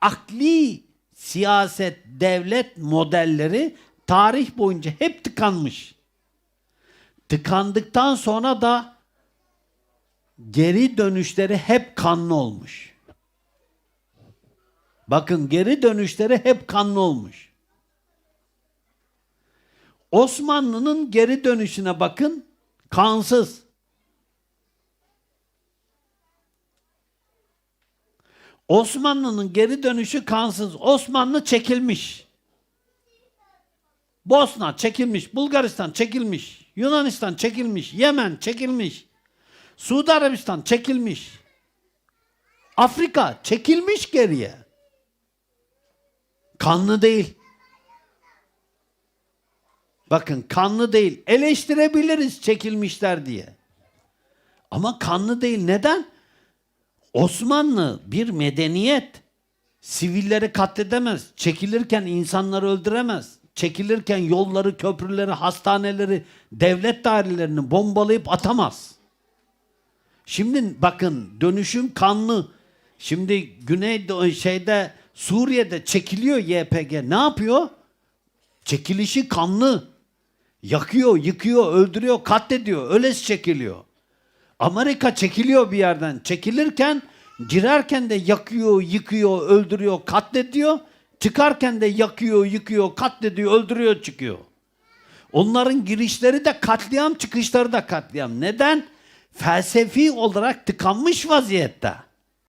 akli siyaset, devlet modelleri tarih boyunca hep tıkanmış. Tıkandıktan sonra da geri dönüşleri hep kanlı olmuş. Bakın geri dönüşleri hep kanlı olmuş. Osmanlı'nın geri dönüşüne bakın kansız. Osmanlı'nın geri dönüşü kansız. Osmanlı çekilmiş. Bosna çekilmiş, Bulgaristan çekilmiş, Yunanistan çekilmiş, Yemen çekilmiş, Suudi Arabistan çekilmiş. Afrika çekilmiş geriye. Kanlı değil. Bakın kanlı değil. Eleştirebiliriz çekilmişler diye. Ama kanlı değil. Neden? Osmanlı bir medeniyet. Sivilleri katledemez. Çekilirken insanları öldüremez. Çekilirken yolları, köprüleri, hastaneleri, devlet dairelerini bombalayıp atamaz. Şimdi bakın dönüşüm kanlı. Şimdi Güney şeyde Suriye'de çekiliyor YPG. Ne yapıyor? Çekilişi kanlı. Yakıyor, yıkıyor, öldürüyor, katlediyor. Öylesi çekiliyor. Amerika çekiliyor bir yerden. Çekilirken girerken de yakıyor, yıkıyor, öldürüyor, katlediyor. Çıkarken de yakıyor, yıkıyor, katlediyor, öldürüyor, çıkıyor. Onların girişleri de katliam, çıkışları da katliam. Neden? Felsefi olarak tıkanmış vaziyette.